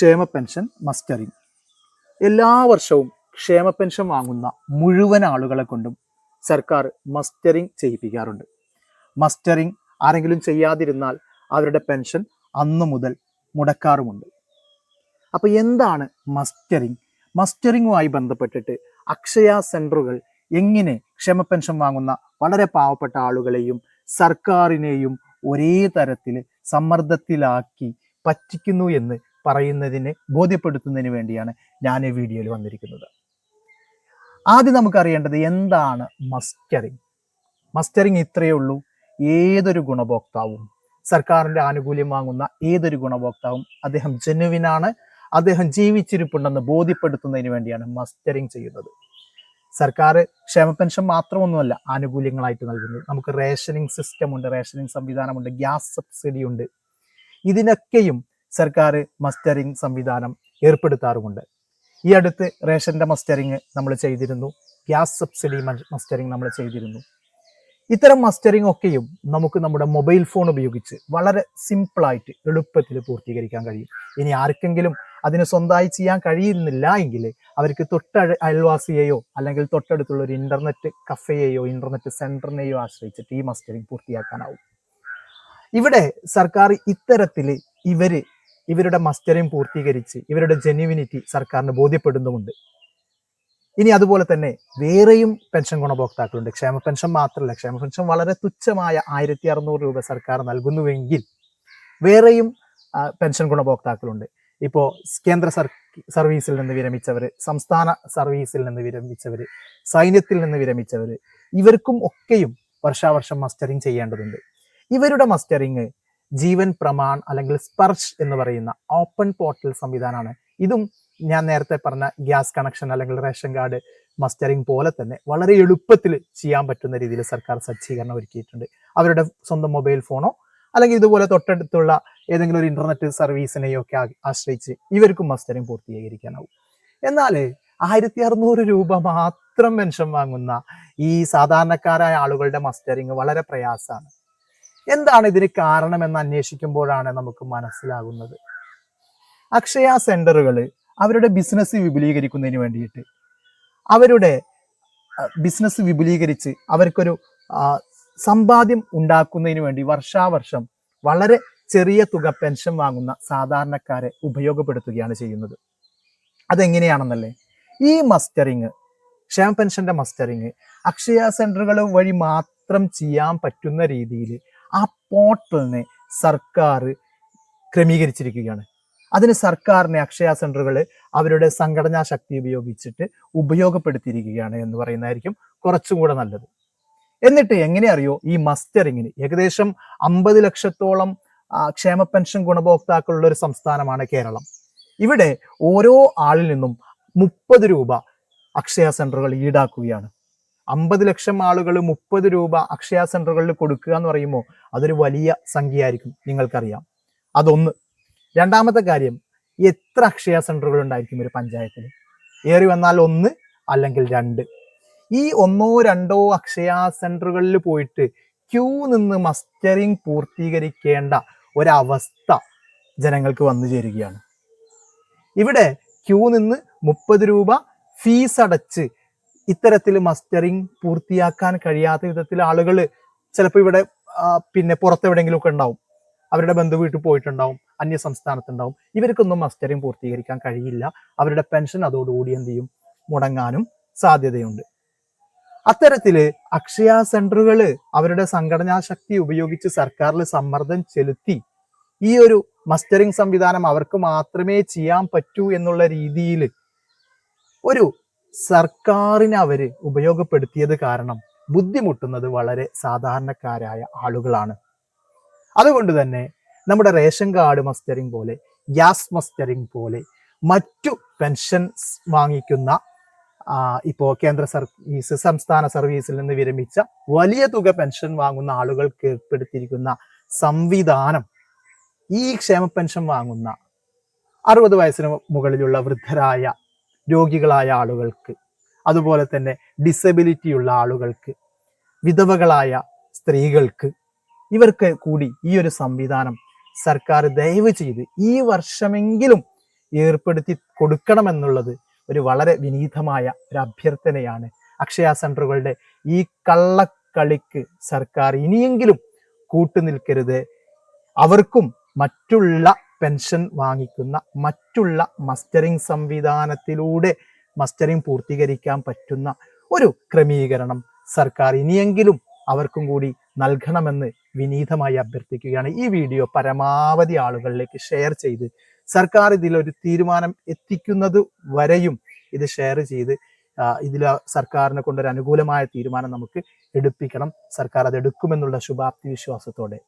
ക്ഷേമ pension mustering. എല്ലാ വർഷവും ക്ഷേമ പെൻഷൻ വാങ്ങുന്ന മുഴുവൻ ആളുകളെ കൊണ്ടും സർക്കാർ മസ്റ്ററിംഗ് ചെയ്യിപ്പിക്കാറുണ്ട്. മസ്റ്ററിങ് ആരെങ്കിലും ചെയ്യാതിരുന്നാൽ അവരുടെ പെൻഷൻ അന്നു മുതൽ മുടക്കാറുമുണ്ട്. അപ്പോൾ എന്താണ് മസ്റ്ററിംഗ് മസ്റ്ററിങ്ങുമായി ബന്ധപ്പെട്ടിട്ട് അക്ഷയ സെന്ററുകൾ എങ്ങനെ ക്ഷേമ പെൻഷൻ വാങ്ങുന്ന വളരെ പാവപ്പെട്ട ആളുകളെയും സർക്കാരിനെയും ഒരേ തരത്തിൽ സമ്മർദ്ദത്തിലാക്കി പറ്റിക്കുന്നു എന്ന് പറയുന്നതിന് ബോധ്യപ്പെടുത്തുന്നതിന് വേണ്ടിയാണ് ഞാൻ ഈ വീഡിയോയിൽ വന്നിരിക്കുന്നത്. ആദ്യം നമുക്കറിയേണ്ടത് എന്താണ് മസ്റ്ററിങ്? മസ്റ്ററിങ് ഇത്രയേ ഉള്ളൂ. ഏതൊരു ഗുണഭോക്താവും സർക്കാരിന്റെ ആനുകൂല്യം വാങ്ങുന്ന ഏതൊരു ഗുണഭോക്താവും അദ്ദേഹം ജനുവിനാണ്. അദ്ദേഹം ജീവിച്ചിരിപ്പുണ്ടെന്ന് ബോധ്യപ്പെടുത്തുന്നതിന് വേണ്ടിയാണ് മസ്റ്ററിങ് ചെയ്യുന്നത്. സർക്കാർ ക്ഷേമ പെൻഷൻ മാത്രമൊന്നുമല്ല ആനുകൂല്യങ്ങളായിട്ട് നൽകുന്നത്. നമുക്ക് റേഷനിങ് സിസ്റ്റം ഉണ്ട് റേഷനിങ് സംവിധാനമുണ്ട് ഗ്യാസ് സബ്സിഡി ഉണ്ട് ഇതിനൊക്കെയും സർക്കാർ മസ്റ്ററിംഗ് സംവിധാനം ഏർപ്പെടുത്താറുമുണ്ട്. ഈ അടുത്ത് റേഷന്റെ മസ്റ്ററിങ് നമ്മൾ ചെയ്തിരുന്നു. ഗ്യാസ് സബ്സിഡി മസ്റ്ററിങ് നമ്മൾ ചെയ്തിരുന്നു. ഇത്തരം മസ്റ്ററിംഗ് ഒക്കെയും നമുക്ക് നമ്മുടെ മൊബൈൽ ഫോൺ ഉപയോഗിച്ച് വളരെ സിമ്പിളായിട്ട് എളുപ്പത്തിൽ പൂർത്തീകരിക്കാൻ കഴിയും. ഇനി ആർക്കെങ്കിലും അതിന് സ്വന്തമായി ചെയ്യാൻ കഴിയുന്നില്ല എങ്കിൽ അവർക്ക് തൊട്ട അയൽവാസിയെയോ അല്ലെങ്കിൽ തൊട്ടടുത്തുള്ള ഒരു ഇന്റർനെറ്റ് കഫേയെയോ ഇന്റർനെറ്റ് സെന്ററിനെയോ ആശ്രയിച്ചിട്ട് ഈ മസ്റ്ററിങ് പൂർത്തിയാക്കാനാവും. ഇവിടെ സർക്കാർ ഇത്തരത്തിൽ ഇവർ ഇവരുടെ മസ്റ്ററിംഗ് പൂർത്തീകരിച്ച് ഇവരുടെ ജെന്യുവിനിറ്റി സർക്കാരിന് ബോധ്യപ്പെടുന്നുമുണ്ട്. ഇനി അതുപോലെ തന്നെ വേറെയും പെൻഷൻ ഗുണഭോക്താക്കളുണ്ട്. ക്ഷേമ പെൻഷൻ മാത്രമല്ല ക്ഷേമ പെൻഷൻ വളരെ തുച്ഛമായ ആയിരത്തി അറുന്നൂറ് രൂപ സർക്കാർ നൽകുന്നുവെങ്കിൽ വേറെയും പെൻഷൻ ഗുണഭോക്താക്കളുണ്ട്. ഇപ്പോൾ കേന്ദ്ര സർവീസിൽ നിന്ന് വിരമിച്ചവർ സംസ്ഥാന സർവീസിൽ നിന്ന് വിരമിച്ചവർ സൈന്യത്തിൽ നിന്ന് വിരമിച്ചവർ ഇവർക്കും ഒക്കെയും വർഷാവർഷം മസ്റ്ററിങ് ചെയ്യേണ്ടതുണ്ട്. ഇവരുടെ മസ്റ്ററിംഗ് ജീവൻ പ്രമാൺ അല്ലെങ്കിൽ സ്പർശ് എന്ന് പറയുന്ന ഓപ്പൺ പോർട്ടൽ സംവിധാനമാണ്. ഇതും ഞാൻ നേരത്തെ പറഞ്ഞ ഗ്യാസ് കണക്ഷൻ അല്ലെങ്കിൽ റേഷൻ കാർഡ് മസ്റ്ററിംഗ് പോലെ തന്നെ വളരെ എളുപ്പത്തിൽ ചെയ്യാൻ പറ്റുന്ന രീതിയിൽ സർക്കാർ സജ്ജീകരണം ഒരുക്കിയിട്ടുണ്ട്. അവരുടെ സ്വന്തം മൊബൈൽ ഫോണോ അല്ലെങ്കിൽ ഇതുപോലെ തൊട്ടടുത്തുള്ള ഏതെങ്കിലും ഒരു ഇന്റർനെറ്റ് സർവീസിനെയോ ഒക്കെ ആശ്രയിച്ച് ഇവർക്കും മസ്റ്ററിംഗ് പൂർത്തീകരിക്കാനാവും. എന്നാൽ ആയിരത്തി അറുന്നൂറ് രൂപ മാത്രം പെൻഷൻ വാങ്ങുന്ന ഈ സാധാരണക്കാരായ ആളുകളുടെ മസ്റ്ററിങ് വളരെ പ്രയാസമാണ്. എന്താണ് ഇതിന് കാരണമെന്ന് അന്വേഷിക്കുമ്പോഴാണ് നമുക്ക് മനസ്സിലാകുന്നത്. അക്ഷയ സെന്ററുകൾ അവരുടെ ബിസിനസ് വിപുലീകരിക്കുന്നതിന് വേണ്ടിയിട്ട്. അവരുടെ ബിസിനസ് വിപുലീകരിച്ച് അവർക്കൊരു സമ്പാദ്യം ഉണ്ടാക്കുന്നതിന് വേണ്ടി വർഷാവർഷം വളരെ ചെറിയ തുക പെൻഷൻ വാങ്ങുന്ന സാധാരണക്കാരെ ഉപയോഗപ്പെടുത്തുകയാണ് ചെയ്യുന്നത്. അതെങ്ങനെയാണെന്നല്ലേ? ഈ മസ്റ്ററിങ് ക്ഷേമ പെൻഷന്റെ മസ്റ്ററിങ് അക്ഷയ സെന്ററുകൾ വഴി മാത്രം ചെയ്യാൻ പറ്റുന്ന രീതിയിൽ പോർട്ടലിനെ സർക്കാർ ക്രമീകരിച്ചിരിക്കുകയാണ്. അതിന് സർക്കാരിനെ അക്ഷയ സെന്ററുകൾ അവരുടെ സംഘടനാ ശക്തി ഉപയോഗിച്ചിട്ട് ഉപയോഗപ്പെടുത്തിയിരിക്കുകയാണ് എന്ന് പറയുന്നതായിരിക്കും കുറച്ചും കൂടെ നല്ലത്. എന്നിട്ട് എങ്ങനെ അറിയോ ഈ മസ്റ്ററിങ്ങിന് ഏകദേശം അമ്പത് ലക്ഷത്തോളം ക്ഷേമ പെൻഷൻ ഗുണഭോക്താക്കളുള്ള ഒരു സംസ്ഥാനമാണ് കേരളം. ഇവിടെ ഓരോ ആളിൽ നിന്നും മുപ്പത് രൂപ അക്ഷയ സെന്ററുകൾ ഈടാക്കുകയാണ്. അമ്പത് ലക്ഷം ആളുകൾ മുപ്പത് രൂപ അക്ഷയ സെന്ററുകളിൽ കൊടുക്കുക എന്ന് പറയുമ്പോൾ അതൊരു വലിയ സംഖ്യയായിരിക്കും നിങ്ങൾക്കറിയാം. അതൊന്ന്. രണ്ടാമത്തെ കാര്യം എത്ര അക്ഷയ സെന്ററുകൾ ഉണ്ടായിരിക്കും ഒരു പഞ്ചായത്തിൽ? ഏറി വന്നാൽ ഒന്ന് അല്ലെങ്കിൽ രണ്ട്. ഈ ഒന്നോ രണ്ടോ അക്ഷയ സെന്ററുകളിൽ പോയിട്ട് ക്യൂ നിന്ന് മസ്റ്ററിങ് പൂർത്തീകരിക്കേണ്ട ഒരവസ്ഥ ജനങ്ങൾക്ക് വന്നു ചേരുകയാണ്. ഇവിടെ ക്യൂ നിന്ന് മുപ്പത് രൂപ ഫീസ് അടച്ച് ഇത്തരത്തിൽ മസ്റ്ററിങ് പൂർത്തിയാക്കാൻ കഴിയാത്ത വിധത്തിൽ ആളുകൾ ചിലപ്പോൾ ഇവിടെ പിന്നെ പുറത്തെവിടെയെങ്കിലുമൊക്കെ ഉണ്ടാവും. അവരുടെ ബന്ധു വീട്ടിൽ പോയിട്ടുണ്ടാവും അന്യ സംസ്ഥാനത്തുണ്ടാവും. ഇവർക്കൊന്നും മസ്റ്ററിങ് പൂർത്തീകരിക്കാൻ കഴിയില്ല. അവരുടെ പെൻഷൻ അതോടുകൂടി എന്ത് ചെയ്യും? മുടങ്ങാനും സാധ്യതയുണ്ട്. അത്തരത്തിൽ അക്ഷയ സെന്ററുകൾ അവരുടെ സംഘടനാ ശക്തി ഉപയോഗിച്ച് സർക്കാരിൽ സമ്മർദ്ദം ചെലുത്തി ഈ ഒരു മസ്റ്ററിംഗ് സംവിധാനം അവർക്ക് മാത്രമേ ചെയ്യാൻ പറ്റൂ എന്നുള്ള രീതിയിൽ ഒരു സർക്കാരിനെ അവർ ഉപയോഗപ്പെടുത്തിയത് കാരണം ബുദ്ധിമുട്ടുന്നത് വളരെ സാധാരണക്കാരായ ആളുകളാണ്. അതുകൊണ്ട് തന്നെ നമ്മുടെ റേഷൻ കാർഡ് മസ്റ്ററിംഗ് പോലെ ഗ്യാസ് മസ്റ്ററിംഗ് പോലെ മറ്റു പെൻഷൻ വാങ്ങിക്കുന്ന ഇപ്പോൾ ഇപ്പോ കേന്ദ്ര സർവീസ് സംസ്ഥാന സർവീസിൽ നിന്ന് വിരമിച്ച വലിയ തുക പെൻഷൻ വാങ്ങുന്ന ആളുകൾക്ക് ഏർപ്പെടുത്തിയിരിക്കുന്ന സംവിധാനം ഈ ക്ഷേമ പെൻഷൻ വാങ്ങുന്ന അറുപത് വയസ്സിന് മുകളിലുള്ള വൃദ്ധരായ രോഗികളായ ആളുകൾക്ക് അതുപോലെ തന്നെ ഡിസബിലിറ്റി ഉള്ള ആളുകൾക്ക് വിധവകളായ സ്ത്രീകൾക്ക് ഇവർക്ക് കൂടി ഈ ഒരു സംവിധാനം സർക്കാർ ദയവ് ചെയ്ത് ഈ വർഷമെങ്കിലും ഏർപ്പെടുത്തി കൊടുക്കണമെന്നുള്ളത് ഒരു വളരെ വിനീതമായ ഒരു അഭ്യർത്ഥനയാണ്. അക്ഷയ സെന്ററുകളുടെ ഈ കള്ളക്കളിക്ക് സർക്കാർ ഇനിയെങ്കിലും കൂട്ടുനിൽക്കരുത്. അവർക്കും മറ്റുള്ള പെൻഷൻ വാങ്ങിക്കുന്ന മറ്റുള്ള മസ്റ്ററിംഗ് സംവിധാനത്തിലൂടെ മസ്റ്ററിംഗ് പൂർത്തീകരിക്കാൻ പറ്റുന്ന ഒരു ക്രമീകരണം സർക്കാർ ഇനിയെങ്കിലും അവർക്കും കൂടി നൽകണമെന്ന് വിനീതമായി അഭ്യർത്ഥിക്കുകയാണ്. ഈ വീഡിയോ പരമാവധി ആളുകളിലേക്ക് ഷെയർ ചെയ്ത് സർക്കാർ ഇതിലൊരു തീരുമാനം എത്തിക്കുന്നത് വരെയും ഇത് ഷെയർ ചെയ്ത് ഇതിൽ സർക്കാരിനെ കൊണ്ടൊരു അനുകൂലമായ തീരുമാനം നമുക്ക് എടുപ്പിക്കണം. സർക്കാർ അത് എടുക്കുമെന്നുള്ള ശുഭാപ്തി വിശ്വാസത്തോടെ